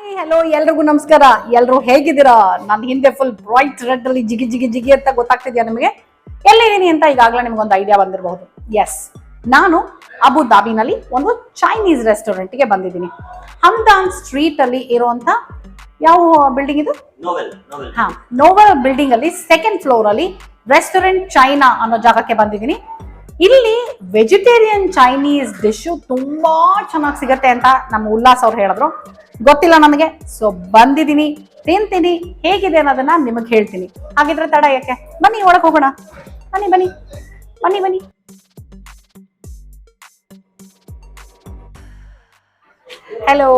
Hi hello ಎಲ್ರಿಗೂ ನಮಸ್ಕಾರ. ಎಲ್ರು ಹೇಗಿದ್ದೀರಾ? ನನ್ನ ಹಿಂದೆ ಫುಲ್ ಬ್ರೈಟ್ ರೆಡ್ ಅಲ್ಲಿ ಜಿಗಿ ಜಿಗಿ ಜಿಗಿ ಅಂತ ಗೊತ್ತಾಗ್ತಿದ್ಯಾ ನಿಮಗೆ? ಎಲ್ಲಿದ್ದೀನಿ ಅಂತ ಈಗಾಗಲೇ ನಿಮ್ಗೊಂದು ಐಡಿಯಾ ಬಂದಿರಬಹುದು. ಎಸ್ ನಾನು ಅಬು ಧಾಬಿನಲ್ಲಿ ಒಂದು ಚೈನೀಸ್ ರೆಸ್ಟೋರೆಂಟ್ಗೆ ಬಂದಿದ್ದೀನಿ. ಹಮ್ದಾನ್ ಸ್ಟ್ರೀಟ್ ಅಲ್ಲಿ ಇರುವಂತ ಯಾವ ಬಿಲ್ಡಿಂಗ್ ಇದು? ಹಾ ನೋವೆಲ್ ಹಾ ನೋವಲ್ ಬಿಲ್ಡಿಂಗ್ ಅಲ್ಲಿ ಸೆಕೆಂಡ್ ಫ್ಲೋರ್ ಅಲ್ಲಿ ರೆಸ್ಟೋರೆಂಟ್ ಚೈನಾ ಅನ್ನೋ ಜಾಗಕ್ಕೆ ಬಂದಿದ್ದೀನಿ. ಇಲ್ಲಿ ವೆಜಿಟೇರಿಯನ್ ಚೈನೀಸ್ ಡಿಶ್ ತುಂಬಾ ಚೆನ್ನಾಗಿ ಸಿಗತ್ತೆ ಅಂತ ನಮ್ಮ ಉಲ್ಲಾಸ್ ಅವ್ರು ಹೇಳಿದ್ರು. ಗೊತ್ತಿಲ್ಲ ನನಗೆ ಸೊ ಬಂದಿದ್ದೀನಿ. ತಿಂತೀನಿ. ಹೇಗಿದೆ ಅನ್ನೋದನ್ನ ನಿಮಗೆ ಹೇಳ್ತೀನಿ. ಹಾಗಿದ್ರೆ ತಡ ಯಾಕೆ? ಬನ್ನಿ ಒಳಗೆ ಹೋಗೋಣ. ಬನ್ನಿ ಬನ್ನಿ. ಬನ್ನಿ ಬನ್ನಿ. Hello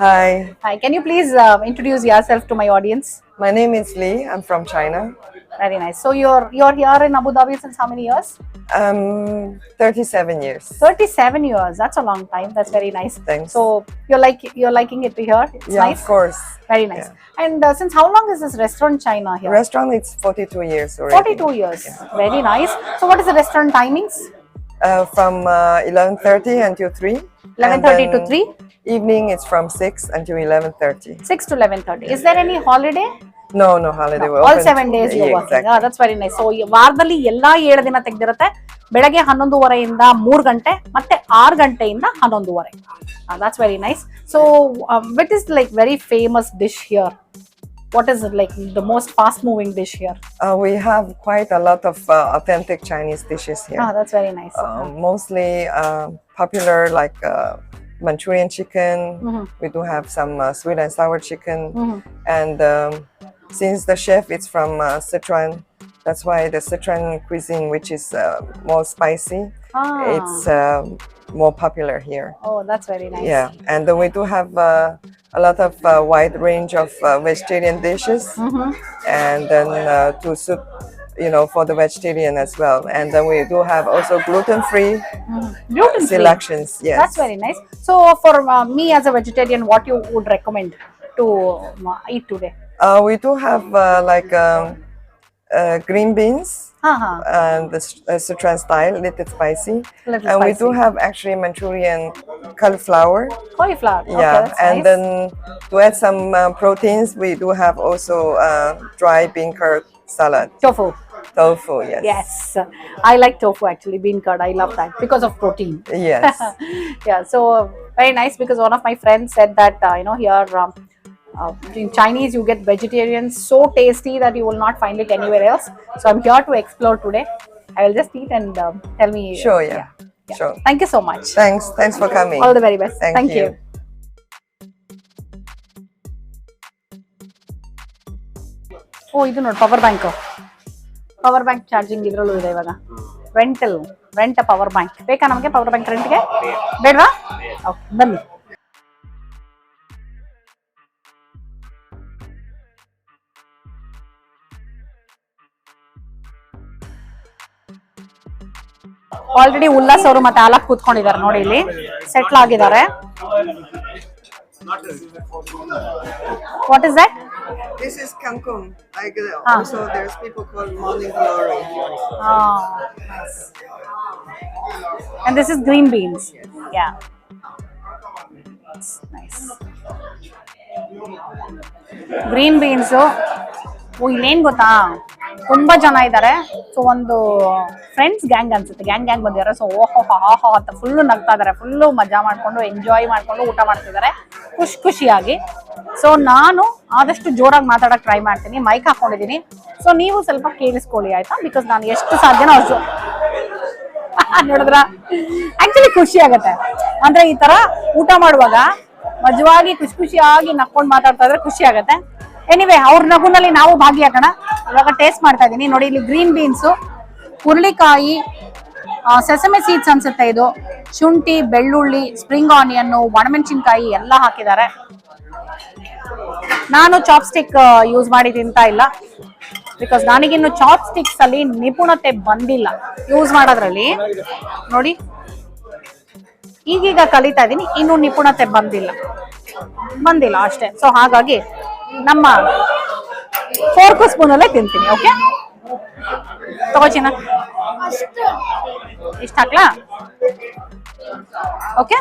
Hi, Hi, can you please uh, introduce yourself to my audience? My name is Lee. I'm from China. Very nice. So you're you're here in Abu Dhabi since how many years? Um, 37 years. 37 years. That's a long time. That's very nice. Thanks. So you're like you're liking it here. It's yeah, nice. of course. Very nice. And uh, since how long is this restaurant China here? Restaurant, it's 42 years already. 42 years. Very nice. So what is the restaurant timings? Uh, from uh, 11.30 until 3. 11:30 to 3? Evening, it's from 6 until 11.30. 6 to 11:30. Is there any holiday? No, no holiday. We're all open seven days yeah, exactly. That's very nice so ವಾರದಲ್ಲಿ ಎಲ್ಲಾ ಏಳು ದಿನ ತೆಗ್ದಿರುತ್ತೆ ಬೆಳಗ್ಗೆ ಹನ್ನೊಂದುವರೆಯಿಂದ ಮೂರು ಗಂಟೆ ಮತ್ತೆ ಆರು ಗಂಟೆಯಿಂದ ಹನ್ನೊಂದುವರೆ that's very nice so what is like very famous dish here what is like the most fast moving dish here Uh, we have quite a lot of uh, authentic Chinese dishes here. That's very nice Uh, mostly uh, popular like uh, Manchurian chicken. Mhm. We do have some uh, sweet and sour chicken. Mhm. And um, since the chef is from uh, Sichuan, that's why the Sichuan cuisine, which is uh, more spicy, it's uh, more popular here. oh that's very nice Yeah, and then we do have uh, a lot of uh, wide range of uh, vegetarian dishes, Mhm. and then uh, to suit, you know, for the vegetarian as well. And then we do have also gluten-free gluten free selections. Yes. that's very nice so for uh, me as a vegetarian what you would recommend to uh, eat today Uh, we do have uh, like um, uh, green beans ha and the uh, Sichuan style, little spicy. Little and we do spicy. have actually Manchurian cauliflower. cauliflower okay yeah, that's and nice. then to add some uh, proteins, we do have also uh, dry bean curd salad, tofu tofu. Yes. Yes, I like tofu actually, bean curd. I love that because of protein. Yes. yeah, so very nice because one of my friends said that uh, you know here um, uh, in Chinese you get vegetarian so tasty that you will not find it anywhere else. So I'm here to explore today. I will just eat and um, tell me. Sure. Yeah. Sure. Thank you so much. Thanks. Thanks for coming. All the very best. Thank you. you. ಓ ಇದು ನೋಡಿ power bank power bank charging ಇದ್ರಲ್ಲೂ ಇದೆ ಇವಾಗ rental rent power bank ಬೇಕಾ ನಮಗೆ power bank ರೆಂಟ್ಗೆ ಬೇಡವಾ okay ಬನ್ನಿ already Ullas ಅವರು ಮತ್ತೆ ಆಲಾಪ್ ಕೂತ್ಕೊಂಡಿದ್ದಾರೆ ನೋಡಿ ಇಲ್ಲಿ ಸೆಟ್ಲ್ ಆಗಿದ್ದಾರೆ what is that This is Kangkong. Like uh, Ah. also, there's people called morning glory. Oh, nice. And this is green beans. Yeah. That's nice. Green ಓ ಇಲ್ಲೇನು ಗೊತ್ತಾ ತುಂಬಾ ಜನ ಇದ್ದಾರೆ ಸೊ ಒಂದು ಫ್ರೆಂಡ್ಸ್ ಗ್ಯಾಂಗ್ ಅನ್ಸುತ್ತೆ. ಗ್ಯಾಂಗ್ ಗ್ಯಾಂಗ್ ಬಂದಿದ್ದಾರೆ so ಓಹೋ ಆಹೋ ಅಂತ ಫುಲ್ಲು ನಗ್ತಾ ಇದ್ದಾರೆ ಫುಲ್ಲು ಮಜಾ ಮಾಡ್ಕೊಂಡು ಎಂಜಾಯ್ ಮಾಡ್ಕೊಂಡು, ಊಟ ಮಾಡ್ತಿದ್ದಾರೆ ಖುಷಿ ಖುಷಿಯಾಗಿ. ಸೊ ನಾನು ಆದಷ್ಟು ಜೋರಾಗಿ ಮಾತಾಡಕ್ ಟ್ರೈ ಮಾಡ್ತೀನಿ. ಮೈಕ್ ಹಾಕೊಂಡಿದ್ದೀನಿ ಸೊ ನೀವು ಸ್ವಲ್ಪ ಕೇಳಿಸ್ಕೊಳ್ಳಿ, ಆಯ್ತಾ? ಬಿಕಾಸ್ ನಾನು ಎಷ್ಟು ಸಾಧ್ಯನೋ ಅಷ್ಟು. ನೋಡಿದ್ರ? ಆಕ್ಚುಲಿ ಖುಷಿ ಆಗತ್ತೆ. ಅಂದ್ರೆ ಈ ತರ ಊಟ ಮಾಡುವಾಗ ಮಜವಾಗಿ ಖುಷಿ ಖುಷಿಯಾಗಿ ನಕ್ಕೊಂಡು ಮಾತಾಡ್ತಾ ಇದ್ರೆ ಖುಷಿ ಆಗತ್ತೆ. ಎನಿವೆ ಅವ್ರ ನಗುನಲ್ಲಿ ನಾವು ಭಾಗಿಯಾಗೋಣ. ಇವಾಗ ಟೇಸ್ಟ್ ಮಾಡ್ತಾ ಇದ್ದೀನಿ ನೋಡಿ, ಇಲ್ಲಿ ಗ್ರೀನ್ ಬೀನ್ಸು ಹುರುಳಿಕಾಯಿ ಸೆಸಮೆ ಸೀಡ್ಸ್ ಅನ್ಸುತ್ತೆ ಇದು. ಶುಂಠಿ, ಬೆಳ್ಳುಳ್ಳಿ ಸ್ಪ್ರಿಂಗ್ ಆನಿಯನ್ನು ಒಣಮೆಣಸಿನ್ಕಾಯಿ ಎಲ್ಲ ಹಾಕಿದ್ದಾರೆ. ನಾನು ಚಾಪ್ಸ್ಟಿಕ್ ಯೂಸ್ ಮಾಡಿ ತಿಂತಾ ಇಲ್ಲ. ಬಿಕಾಸ್ ನನಗಿನ್ನು ಚಾಪ್ಸ್ಟಿಕ್ಸ್ ಅಲ್ಲಿ ನಿಪುಣತೆ ಬಂದಿಲ್ಲ. ಯೂಸ್ ಮಾಡೋದ್ರಲ್ಲಿ. ನೋಡಿ. ಈಗೀಗ ಕಲಿತಾ ಇದ್ದೀನಿ ಇನ್ನು ನಿಪುಣತೆ ಬಂದಿಲ್ಲ. ಬಂದಿಲ್ಲ ಅಷ್ಟೇ. ಸೊ ಹಾಗಾಗಿ ನಮ್ಮ ಫೋರ್ಕು ಸ್ಪೂನ್ ಅಲ್ಲೇ ತಿಂತೀನಿ ಓಕೆ ತಗೋಚಿನ ಇಷ್ಟ ಹಾಕ್ಲಾ? ಓಕೆ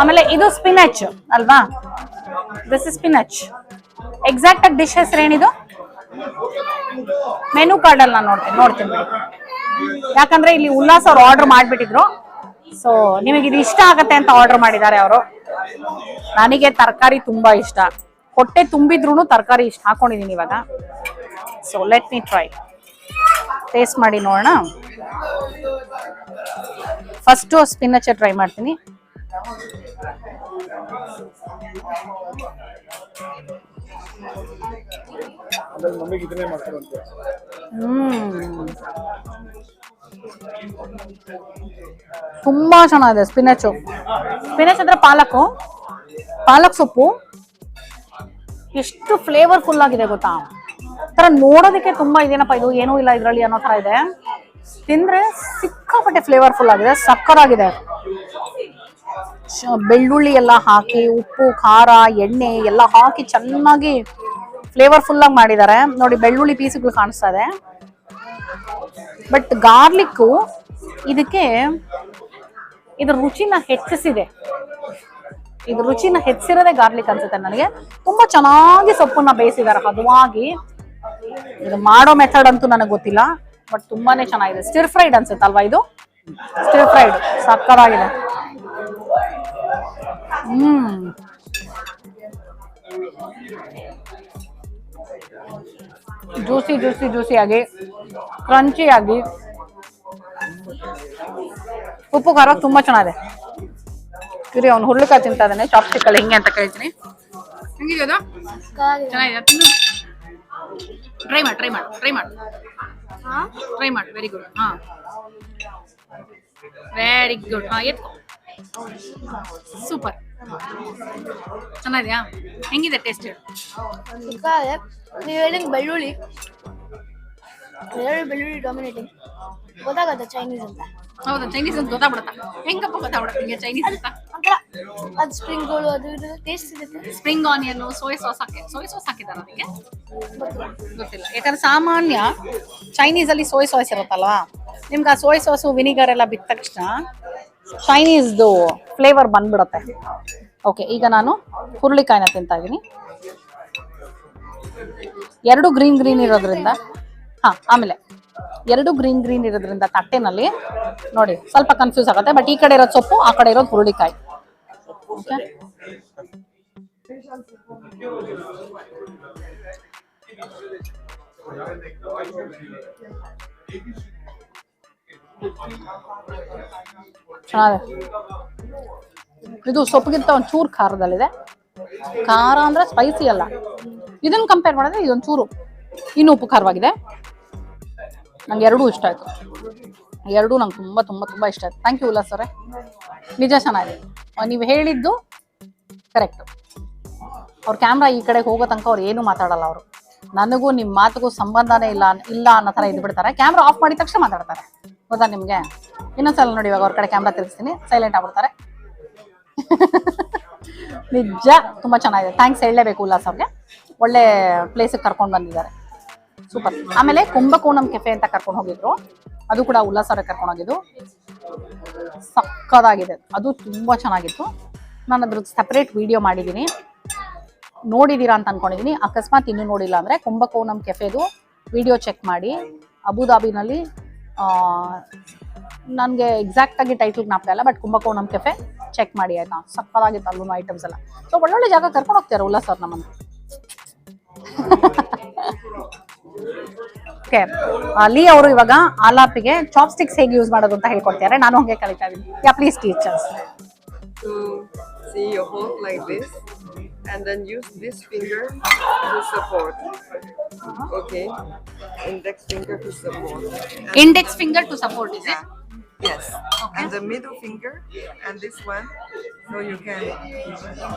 ಆಮೇಲೆ ಇದು ಸ್ಪಿನಚ್ ಅಲ್ವಾ? ದಿಸ್ ಇಸ್ ಸ್ಪಿನಚ್ ಎಕ್ಸಾಕ್ಟ್ ಆಗಿ ಡಿಶ್ ಹೆಸರು ಏನಿದು? ಮೆನು ಕಾರ್ಡ್ ಅಲ್ಲಿ ನಾನು ನೋಡ್ತೀನಿ. ನೋಡ್ತೀನಿ ಯಾಕಂದ್ರೆ ಇಲ್ಲಿ ಉಲ್ಲಾಸ್ ಅವ್ರು ಆರ್ಡರ್ ಮಾಡ್ಬಿಟ್ಟಿದ್ರು. ಸೊ ನಿಮಗೆ ಇದು ಇಷ್ಟ ಆಗತ್ತೆ ಅಂತ ಆರ್ಡರ್ ಮಾಡಿದ್ದಾರೆ ಅವರು. ನನಗೆ ತರಕಾರಿ ತುಂಬಾ ಇಷ್ಟ. ಹೊಟ್ಟೆ ತುಂಬಿದ್ರು ತರಕಾರಿ ಇಷ್ಟ ಹಾಕೊಂಡಿದೀನಿ ಇವಾಗ. So let me try taste ಮಾಡಿ ನೋಡೋಣ. ಫಸ್ಟು ಸ್ಪಿನ್ನಚ್ಚ ಟ್ರೈ ಮಾಡ್ತೀನಿ. ತುಂಬಾ ಚೆನ್ನಾಗಿದೆ ಸ್ಪಿನಚು ಸ್ಪಿನಚ್ ಅಂದ್ರೆ ಪಾಲಕು. ಪಾಲಕ್ ಸೊಪ್ಪು. ಎಷ್ಟು ಫ್ಲೇವರ್ಫುಲ್ ಆಗಿದೆ ಗೊತ್ತಾ? ತರ ನೋಡೋದಕ್ಕೆ ತುಂಬಾ ಇದೇನಪ್ಪ ಇದು? ಏನೂ ಇಲ್ಲ ಇದರಲ್ಲಿ ಅನ್ನೋ ತರ ಇದೆ. ತಿಂದ್ರೆ ಸಿಕ್ಕಾಪಟ್ಟೆ ಫ್ಲೇವರ್ಫುಲ್ ಆಗಿದೆ ಸಕ್ಕರಾಗಿದೆ ಬೆಳ್ಳುಳ್ಳಿ ಎಲ್ಲ ಹಾಕಿ, ಉಪ್ಪು, ಖಾರ, ಎಣ್ಣೆ ಎಲ್ಲ ಹಾಕಿ ಚೆನ್ನಾಗಿ ಫ್ಲೇವರ್ಫುಲ್ ಆಗಿ ಮಾಡಿದ್ದಾರೆ. ನೋಡಿ, ಬೆಳ್ಳುಳ್ಳಿ ಪೀಸ್ಗಳು ಕಾಣಿಸ್ತಾ ಇದೆ. ಬಟ್ ಗಾರ್ಲಿಕ್ಕು ಇದಕ್ಕೆ ಇದ್ರ ರುಚಿನ ಹೆಚ್ಚಿಸಿದೆ. ಇದು ರುಚಿನ ಹೆಚ್ಚಿರೋದೇ ಗಾರ್ಲಿಕ್ ಅನ್ಸುತ್ತೆ ನನಗೆ. ತುಂಬಾ ಚೆನ್ನಾಗಿ ಸೊಪ್ಪನ್ನ ಬೇಯಿಸಿದಾರೆ ಹದವಾಗಿ. ಇದು ಮಾಡೋ ಮೆಥಡ್ ಅಂತೂ ನನಗೆ ಗೊತ್ತಿಲ್ಲ ಬಟ್ ತುಂಬಾನೇ ಚೆನ್ನಾಗಿದೆ. ಸ್ಟಿರ್ ಫ್ರೈಡ್ ಅನ್ಸುತ್ತಲ್ವಾ ಇದು? ಸ್ಟಿರ್ ಫ್ರೈಡ್ ಸಕ್ಕರಾಗಿದೆ ಹ್ಮ್. ಜ್ಯೂಸಿ ಜ್ಯೂಸಿ ಜ್ಯೂಸಿ ಆಗಿ ಕ್ರಂಚಿ ಆಗಿ. ಉಪ್ಪು, ಖಾರ ತುಂಬಾ ಚೆನ್ನಾಗಿದೆ. ಇರಿ ಅವ್ನು ಹುರುಳಿಕಾಯಿ ತಿಂತಾ ಇದ್ದಾನೆ ಚಾಪ್ಸ್ಟಿಕ್ ಅಲ್ಲಿ ಹಿಂಗೆ ಅಂತ ಕೇಳ್ತೀನಿ. ಹೆಂಗಿದೆ ಅದು ಚೆನ್ನಾಗಿದೆ ತಿನ್ನು. ಟ್ರೈ ಮಾಡಿ ಟ್ರೈ ಮಾಡು ಟ್ರೈ ಮಾಡು. ಟ್ರೈ ಮಾಡು ವೆರಿ ಗುಡ್ ಹಾ. ವೆರಿ ಗುಡ್ ಹಾ ಎತ್ಕೊ. ಸೂಪರ್ ಚೆನ್ನಾಗಿದೆಯಾ? ಹೆಂಗಿದೆ ಟೇಸ್ಟ್ ಸಿಕ್ಕಾದೆ ನೀವು ಹೇಳಿದ ಬೆಳ್ಳುಳ್ಳಿ. ಎರಡು ಬೆಳ್ಳುಳ್ಳಿ ಡಾಮಿನೇಟಿಂಗ್ ಗೊತ್ತಾಗತ್ತೆ ಚೈನೀಸ್ ಅಂತ. ಹೌದಾ ಚೈನೀಸ್ ಅಂತ ಗೊತ್ತಾಗ್ಬಿಡುತ್ತಾ. ಹೆಂಗಪ್ಪ ಗೊತ್ತಾಗ್ಬಿಡುತ್ತೆ ನಿಮಗೆ ಚೈನೀಸ್ ಅಂತ? ಒಂಥರ ಅದು ಸ್ಪ್ರಿಂಗ್ ರೋಲು ಅದು ಇದು ಟೇಸ್ಟ್ ಸಿಗುತ್ತೆ ಸ್ಪ್ರಿಂಗ್ ಆನಿಯನ್ ಸೋಯ್ ಸಾಸ್ ಹಾಕಿ ಸೋಯ್ ಸಾಸ್ ಹಾಕಿದಾರ ಅದಕ್ಕೆ ಗೊತ್ತಿಲ್ಲ. ಯಾಕಂದ್ರೆ ಸಾಮಾನ್ಯ ಚೈನೀಸ್ ಅಲ್ಲಿ ಸೋಯ್ ಸಾಸ್ ಇರುತ್ತಲ್ಲ ನಿಮ್ಗೆ ಆ ಸೋಯ್ ಸಾಸು ವಿನಿಗರ್ ಎಲ್ಲ ಬಿದ್ದ ತಕ್ಷಣ ಚೈನೀಸ್ದು ಫ್ಲೇವರ್ ಬಂದ್ಬಿಡತ್ತೆ. ಓಕೆ ಈಗ ನಾನು ಹುರುಳಿಕಾಯಿನ ತಿಂತಾ ಇದ್ದೀನಿ. ಎರಡು ಗ್ರೀನ್ ಗ್ರೀನ್ ಇರೋದ್ರಿಂದ ಹಾ ಆಮೇಲೆ ಎರಡು ಗ್ರೀನ್ ಗ್ರೀನ್ ಇರೋದ್ರಿಂದ ತಟ್ಟೆನಲ್ಲಿ ನೋಡಿ ಸ್ವಲ್ಪ ಕನ್ಫ್ಯೂಸ್ ಆಗುತ್ತೆ ಬಟ್ ಈ ಕಡೆ ಇರೋದು ಸೊಪ್ಪು ಆ ಕಡೆ ಇರೋದು ಹುರುಳಿಕಾಯಿ. ಓಕೆ ಚೆನ್ನಾಗಿದೆ ಇದು ಸೊಪ್ಪಿಗಿಂತ ಒಂಚೂರು ಚೂರು ಖಾರದಲ್ಲಿದೆ. ಖಾರ ಅಂದ್ರೆ ಸ್ಪೈಸಿ ಅಲ್ಲ. ಇದನ್ನ ಕಂಪೇರ್ ಮಾಡಿದ್ರೆ ಇದೊಂದು ಚೂರು ಇನ್ನೂ ಖಾರವಾಗಿದೆ ನಂಗೆ ಎರಡೂ ಇಷ್ಟ ಆಯ್ತು. ಎರಡೂ ನಂಗೆ ತುಂಬ ತುಂಬ ತುಂಬ ಇಷ್ಟ ಆಯ್ತು. ಥ್ಯಾಂಕ್ ಯು ಉಲ್ಲಾ ಸರ್ ನಿಜ ಚೆನ್ನಾಗಿದೆ ನೀವು ಹೇಳಿದ್ದು ಕರೆಕ್ಟ್ ಅವ್ರ ಕ್ಯಾಮ್ರಾ ಈ ಕಡೆ ಹೋಗೋ ತನಕ ಅವ್ರು ಏನೂ ಮಾತಾಡಲ್ಲ ಅವರು. ನನಗೂ ನಿಮ್ಮ ಮಾತುಗೂ ಸಂಬಂಧನೇ ಇಲ್ಲ ಇಲ್ಲ ಅನ್ನೋ ಥರ ಇದ್ದು ಬಿಡ್ತಾರೆ ಕ್ಯಾಮ್ರಾ ಆಫ್ ಮಾಡಿದ ತಕ್ಷಣ ಮಾತಾಡ್ತಾರೆ. ಗೊತ್ತಾ ನಿಮಗೆ? ಇನ್ನೊಂದ್ಸಲ ನೋಡಿ ಇವಾಗ ಅವ್ರ ಕಡೆ ಕ್ಯಾಮ್ರಾ ತಿರುಗಿಸ್ತೀನಿ. ಸೈಲೆಂಟ್ ಆಗ್ಬಿಡ್ತಾರೆ. ನಿಜ, ತುಂಬ ಚೆನ್ನಾಗಿದೆ. ಥ್ಯಾಂಕ್ಸ್ ಹೇಳಲೇಬೇಕು ಉಲ್ಲಾಸ್ ಅವ್ರಿಗೆ. ಒಳ್ಳೆ ಪ್ಲೇಸಿಗೆ ಕರ್ಕೊಂಡು ಬಂದಿದ್ದಾರೆ. ಸೂಪರ್. ಆಮೇಲೆ ಕುಂಭಕೋಣಂ ಕೆಫೆ ಅಂತ ಕರ್ಕೊಂಡು ಹೋಗಿದ್ರು. ಅದು ಕೂಡ ಉಲ್ಲಾಸರ ಕರ್ಕೊಂಡು ಹೋಗಿದ್ದು. ಸಕ್ಕದಾಗಿದೆ. ಅದು ತುಂಬ ಚೆನ್ನಾಗಿತ್ತು. ನಾನು ಅದ್ರದ್ದು ಸಪ್ರೇಟ್ ವಿಡಿಯೋ ಮಾಡಿದ್ದೀನಿ. ನೋಡಿದ್ದೀರಾ ಅಂತ ಅನ್ಕೊಂಡಿದ್ದೀನಿ ಅಕಸ್ಮಾತ್ ಇನ್ನೂ ನೋಡಿಲ್ಲ ಅಂದರೆ ಕುಂಭಕೋಣಂ ಕೆಫೆದು ವಿಡಿಯೋ ಚೆಕ್ ಮಾಡಿ. ಅಬುದಾಬಿನಲ್ಲಿ ನನಗೆ ಎಕ್ಸಾಕ್ಟಾಗಿ ಟೈಟ್ಲ್ ಜ್ಞಾಪಕ ಇಲ್ಲ ಬಟ್ ಕುಂಭಕೋಣಂ ಕೆಫೆ ಚೆಕ್ ಮಾಡಿ ಆಯಿತಾ. ಸಕ್ಕದಾಗಿತ್ತು ಅಲ್ಲೂ ಐಟಮ್ಸ್ ಎಲ್ಲ. ಸೊ ಒಳ್ಳೊಳ್ಳೆ ಜಾಗ ಕರ್ಕೊಂಡು ಹೋಗ್ತಾರೆ ಉಲ್ಲಾಸ್ ಅವ್ರು ನಮ್ಮನ್ನು. ಓಕೆ ಅಲ್ಲಿ ಅವರು ಇವಾಗ ಆಲಾಪಿಗೆ ಚಾಪ್ಸ್ಟಿಕ್ಸ್ ಹೇಗೆ ಯೂಸ್ ಮಾಡೋದು ಅಂತ ಹೇಳ್ಕೊಡ್ತಾರೆ ನಾನು ಹಂಗೆ ಕಲಿತಾ ಇದ್ದೀನಿ ಯಾ please teachers To see your hold like this, and then use this finger to support. Okay, index finger to support. And index finger to support is Yeah. Yes. And the middle finger and this one, so you can,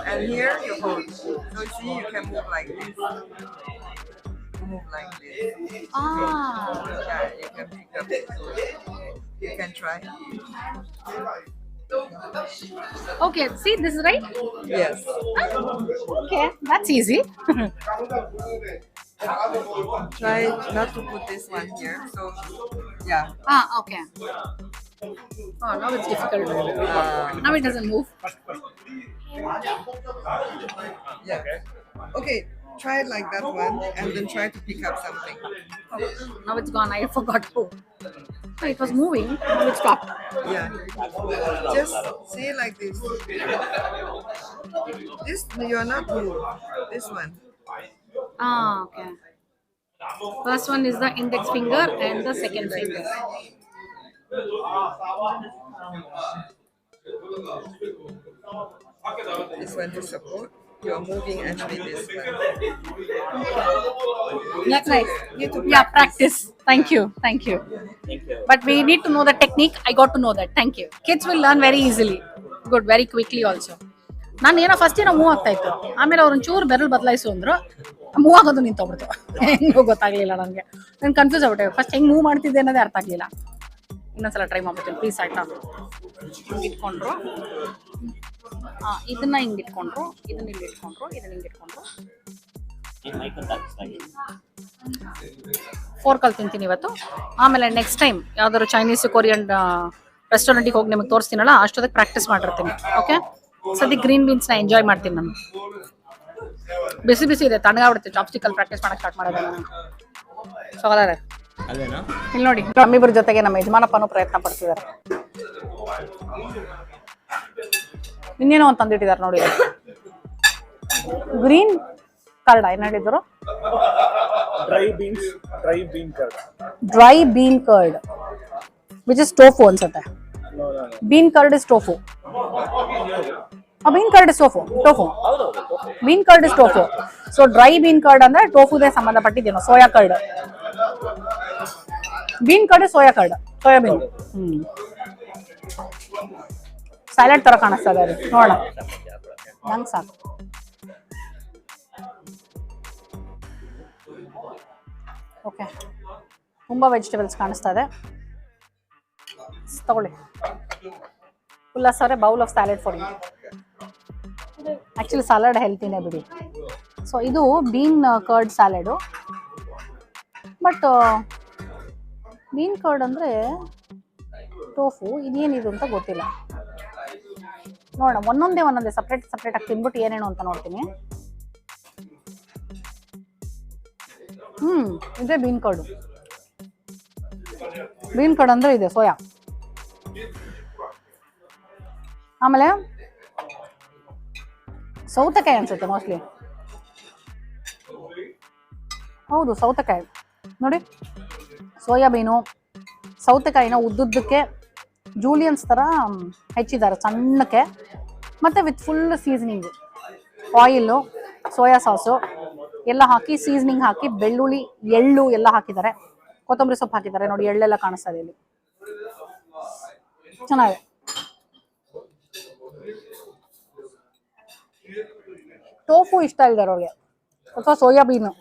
and here you hold. So see, you can move like this. move like this. Ah. Yeah, you can pick up it. sword. You can try. Okay, see this is right? Yes. Ah, okay, that's easy. Try not to put this one here. So, yeah. Ah, okay. Oh, now it's difficult. Uh, now it doesn't move. Yeah. Okay. okay try it like that one and then try to pick up something. Now it's gone. I forgot. Oh, it was moving. Now it stopped. Yeah. Just say like this. This you are not blue. This one. Ah, okay. First one is the index finger and the second finger. This one to support. You are moving actually this. That's nice. You to Yeah, practice. Thank you. Thank you. But we need to know the technique. I got to know that. Thank you. Kids will learn very easily. Good, very quickly also. ನಾನು ಏನೋ first ಏನೋ move ಆಗ್ತಾ ಇತ್ತು ಆಮೇಲೆ ಅವ್ರು ಒಂಚೂರು ಬೆರಳು ಬದಲಾಯಿಸು ಅಂದ್ರು ಮೂವ್ ಆಗೋದು ನಿಂತೋಗ್ಬಿಡ್ತು ಹೆಂಗೋ ಗೊತ್ತಾಗ್ಲಿಲ್ಲ ನನಗೆ ನಾನು ಕನ್ಫ್ಯೂಸ್ ಆಗ್ಬಿಟ್ಟೆ ಫಸ್ಟ್ ಹೆಂಗೆ ಮೂವ್ ಮಾಡ್ತಿದ್ದೆ ಅನ್ನೋದೇ ಅರ್ಥ ಆಗ್ಲಿಲ್ಲ ಇನ್ನೊಂದ್ಸಲ ಟ್ರೈ ಮಾಡ್ಬಿಡ್ತೀನಿ ಪ್ಲೀಸ್ ಆಯ್ತಾ ಇಟ್ಕೊಂಡ್ರು ಇದನ್ನ ಹಿಂಗ್ ಇಟ್ಕೊಂಡ್ರು ಇದನ್ನ ಇಲ್ಲಿ ಇಟ್ಕೊಂಡ್ರು ಇದನ್ನ ಹಿಂಗ್ ಇಟ್ಕೊಂಡ್ರು. ಫೋರ್ಕಲ್ಲಿ ತಿಂತೀನಿ ಇವತ್ತು. ಆಮೇಲೆ ನೆಕ್ಸ್ಟ್ ಟೈಮ್ ಯಾವ್ದಾದ್ರು ಚೈನೀಸ್ ಕೊರಿಯನ್ ರೆಸ್ಟೋರೆಂಟಿಗೆ ಹೋಗಿ ನಿಮಗೆ ತೋರಿಸ್ತೀನಲ್ಲ ಅಷ್ಟೊತ್ತಿಗೆ ಪ್ರಾಕ್ಟೀಸ್ ಮಾಡಿರ್ತೀನಿ ಓಕೆ ಸದ್ಯ ಗ್ರೀನ್ ಬೀನ್ಸ್ನ ಎಂಜಾಯ್ ಮಾಡ್ತೀನಿ ನಾನು. ಬಿಸಿ ಬಿಸಿ ಇದೆ ತಣ್ಣಗಾಗ್ಬಿಡುತ್ತೆ ಚಾಪ್ಸ್ಟಿಕಲ್ಲಿ ಪ್ರಾಕ್ಟೀಸ್ ಮಾಡಕ್ಕೆ ಸ್ಟಾರ್ಟ್ ಮಾಡೋದು ನಾನು. ಸೊ ಅದಾರೆ ಇಲ್ಲಿ ನೋಡಿ ನಮ್ಮಿಬ್ಬರ ಜೊತೆಗೆ ನಮ್ಮ ಯಜಮಾನಪ್ಪನೂ ಪ್ರಯತ್ನ ಪಡ್ತಿದ್ದಾರೆ. ಇನ್ನೇನೋ ಒಂದು ತಂದಿಟ್ಟಿದ್ದಾರೆ ನೋಡಿ. ಗ್ರೀನ್ ಕಾರ್ಡ್ ಏನ್ ಹೇಳಿದ್ರು? Dry beans dry bean curd dry bean curd which is tofu ಅನ್ಸುತ್ತೆ. Bean curd is tofu bean curd is tofu tofu bean curd is tofu so dry bean curd ಅಂದ್ರೆ ಟೋಫುದೇ ಸಂಬಂಧಪಟ್ಟಿದ್ದೇನು soya curd bean curd soya curd soyabean ಹ್ಮ್. Salad ತರ ಕಾಣಿಸ್ತದೆ ಅದು. ನೋಡೋಣ. ನಂಗೆ ಸಾಕು. Okay ತುಂಬ ವೆಜಿಟೇಬಲ್ಸ್ ಕಾಣಿಸ್ತಾ ಇದೆ ತಗೊಳ್ಳಿ. ಉಲ್ಲಾಸ್ ಅವರೇ bowl of salad for you actually salad ಹೆಲ್ತಿನೇ ಬಿಡಿ. ಸೊ ಇದು bean curd salad but bean curd ಅಂದರೆ ಟೋಫು ಇದೇನಿದು ಅಂತ ಗೊತ್ತಿಲ್ಲ. ನೋಡೋಣ. ಒಂದೊಂದೇ ಒಂದೊಂದೇ ಸಪ್ರೇಟ್ ಸಪ್ರೇಟ್ ಆಗಿ ತಿನ್ಬಿಟ್ಟು ಏನೇನು ಅಂತ ನೋಡ್ತೀನಿ. ಹ್ಮ್, ಇದೇ ಬೀನ್ ಕರ್ಡು ಬೀನ್ ಕರ್ಡ್ ಅಂದ್ರೆ ಇದೆ, ಸೋಯಾ. ಆಮೇಲೆ ಸೌತೆಕಾಯಿ ಅನ್ಸುತ್ತೆ ಮೋಸ್ಟ್ಲಿ ಹೌದು, ಸೌತೆಕಾಯಿ. ನೋಡಿ, ಸೋಯಾಬೀನು, ಸೌತೆಕಾಯಿನ ಉದ್ದುದ್ದಕ್ಕೆ ಜೂಲಿಯನ್ಸ್ ಥರ ಹೆಚ್ಚಿದ್ದಾರೆ ಸಣ್ಣಕ್ಕೆ. ಮತ್ತೆ with full seasoning oil soya sauce ಎಲ್ಲ ಹಾಕಿ ಸೀಸನಿಂಗ್ ಹಾಕಿ, ಬೆಳ್ಳುಳ್ಳಿ, ಎಳ್ಳು ಎಲ್ಲ ಹಾಕಿದ್ದಾರೆ. ಕೊತ್ತಂಬರಿ ಸೊಪ್ಪು ಹಾಕಿದ್ದಾರೆ. ನೋಡಿ, ಎಳ್ಳೆಲ್ಲ ಕಾಣಿಸ್ತಾ ಇದೆ ಇಲ್ಲಿ. ಚೆನ್ನಾಗಿದೆ. ಟೋಫು ಇಷ್ಟ ಇದ್ದಾರೆ ಅವ್ರಿಗೆ ಅಥವಾ ಸೋಯಾಬೀನು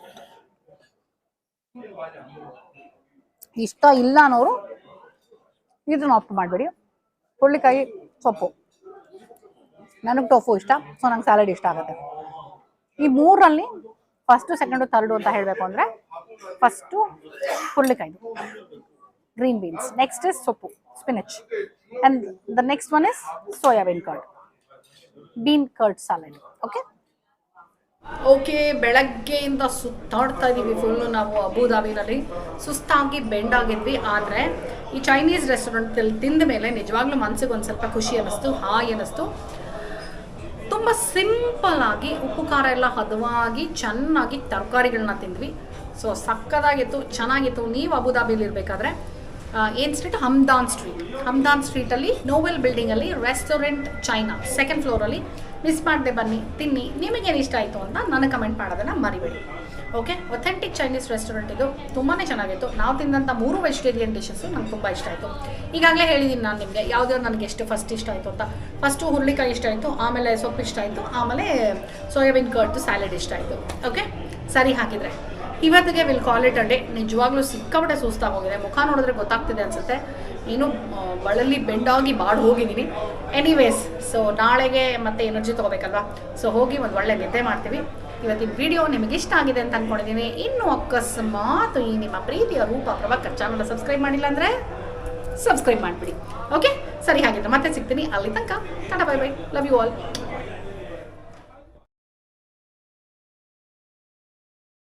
ಇಷ್ಟ ಇಲ್ಲ ಅನ್ನೋರು ಇದನ್ನ ಆಪ್ಟ್ ಮಾಡಬೇಡಿ. ಹುರ್ಳಿಕಾಯಿ ಸೊಪ್ಪು. ನನಗೆ ಟೋಫು ಇಷ್ಟ ಸೊ ನಂಗೆ ಸ್ಯಾಲಡ್ ಇಷ್ಟ ಆಗುತ್ತೆ. ಈ ಮೂರಲ್ಲಿ ಫಸ್ಟು ಸೆಕೆಂಡು ಥರ್ಡು ಅಂತ ಹೇಳಬೇಕು ಅಂದರೆ ಫಸ್ಟು ಹುರುಳಿಕಾಯಿ ಗ್ರೀನ್ ಬೀನ್ಸ್ ನೆಕ್ಸ್ಟ್ ಇಸ್ ಸೊಪ್ಪು spinach and the next one is soyabean curd bean curd salad okay okay, ಬೆಳಗ್ಗೆಯಿಂದ ಸುತ್ತಾಡ್ತಾ ಇದ್ದೀವಿ ಫುಲ್ಲು ನಾವು ಅಬುದಾಬಿನಲ್ಲಿ. ಸುಸ್ತಾಗಿ ಬೆಂಡಾಗಿದ್ವಿ ಆದರೆ ಈ ಚೈನೀಸ್ ರೆಸ್ಟೋರೆಂಟಲ್ಲಿ ತಿಂದ ಮೇಲೆ ನಿಜವಾಗ್ಲೂ ಮನಸ್ಸಿಗೆ ಒಂದು ಸ್ವಲ್ಪ ಖುಷಿ ಅನ್ನಿಸ್ತು, ಹಾಯ್ ಅನ್ನಿಸ್ತು. ತುಂಬ ಸಿಂಪಲ್ ಆಗಿ ಉಪ್ಪು, ಖಾರ ಎಲ್ಲ ಹದವಾಗಿ ಚೆನ್ನಾಗಿ ತರಕಾರಿಗಳನ್ನ ತಿಂದ್ವಿ. ಸೊ ಸಕ್ಕದಾಗಿತ್ತು, ಚೆನ್ನಾಗಿತ್ತು. ನೀವು ಅಬುದಾಬಿಲಿ ಇರಬೇಕಾದ್ರೆ ಏನು ಸ್ಟ್ರೀಟ್ ಹಮ್ದಾನ್ ಸ್ಟ್ರೀಟ್ ಹಮ್ದಾನ್ ಸ್ಟ್ರೀಟಲ್ಲಿ ನೋವೆಲ್ ಬಿಲ್ಡಿಂಗಲ್ಲಿ ರೆಸ್ಟೋರೆಂಟ್ ಚೈನಾ ಸೆಕೆಂಡ್ ಫ್ಲೋರಲ್ಲಿ ಮಿಸ್ ಮಾಡದೆ ಬನ್ನಿ, ತಿನ್ನಿ. ನಿಮಗೇನು ಇಷ್ಟ ಆಯಿತು ಅಂತ ನನಗೆ ಕಮೆಂಟ್ ಮಾಡೋದನ್ನು ಮರಿಬೇಡಿ. ಓಕೆ ಒಥೆಂಟಿಕ್ ಚೈನೀಸ್ ರೆಸ್ಟೋರೆಂಟ್ ಇದು ತುಂಬಾ ಚೆನ್ನಾಗಿತ್ತು. ನಾವು ತಿಂದಂಥ ಮೂರು ವೆಜಿಟೇರಿಯನ್ ಡಿಶಸ್ಸು ನಂಗೆ ತುಂಬ ಇಷ್ಟ ಆಯಿತು. ಈಗಾಗಲೇ ಹೇಳಿದ್ದೀನಿ ನಾನು ನಿಮಗೆ ಯಾವ್ದು ನನಗೆ ಎಷ್ಟು ಫಸ್ಟ್ ಇಷ್ಟ ಆಯಿತು ಅಂತ. ಫಸ್ಟು ಹುರುಳಿಕಾಯಿ ಇಷ್ಟ ಆಯಿತು, ಆಮೇಲೆ ಸೊಪ್ಪು ಇಷ್ಟ ಆಯಿತು, ಆಮೇಲೆ ಸೋಯಾಬೀನ್ ಕರ್ಡ್ದು ಸ್ಯಾಲೆಡ್ ಇಷ್ಟ ಆಯಿತು. ಓಕೆ ಸರಿ ಹಾಕಿದರೆ ಇವತ್ತಿಗೆ ವಿಲ್ ಕಾಲ್ ಇಟ್ ಡೇ ನಿಜವಾಗ್ಲೂ ಸಿಕ್ಕಾಪಟ್ಟೆ ಸುಸ್ತಾಗಿ ಹೋಗಿದೆ. ಮುಖ ನೋಡಿದ್ರೆ ಗೊತ್ತಾಗ್ತಿದೆ ಅನ್ಸುತ್ತೆ. ಏನು ಬಳಲಿ ಬೆಂಡಾಗಿ ಬಾಡ್ ಹೋಗಿದ್ದೀನಿ ಎನಿವೇಸ್ ಸೊ ನಾಳೆಗೆ ಮತ್ತೆ ಎನರ್ಜಿ ತಗೋಬೇಕಲ್ವಾ? ಸೊ ಹೋಗಿ ಒಂದು ಒಳ್ಳೆ ನಿದ್ದೆ ಮಾಡ್ತೀವಿ. ಇವತ್ತಿನ ವಿಡಿಯೋ ನಿಮಗೆ ಇಷ್ಟ ಆಗಿದೆ ಅಂತ ಅಂದ್ಕೊಂಡಿದ್ದೀನಿ ಇನ್ನು ಅಕಸ್ಮಾತ್ ಈ ನಿಮ್ಮ ಪ್ರೀತಿಯ ರೂಪ ಪ್ರಭಾಕರ್ ಚಾನಲ್ ಸಬ್ಸ್ಕ್ರೈಬ್ ಮಾಡಿಲ್ಲ ಅಂದರೆ ಸಬ್ಸ್ಕ್ರೈಬ್ ಮಾಡಿಬಿಡಿ. ಓಕೆ ಸರಿ ಹಾಗಿದ್ರೆ ಮತ್ತೆ ಸಿಗ್ತೀನಿ. ಅಲ್ಲಿ ತನಕ, tata bye bye love you all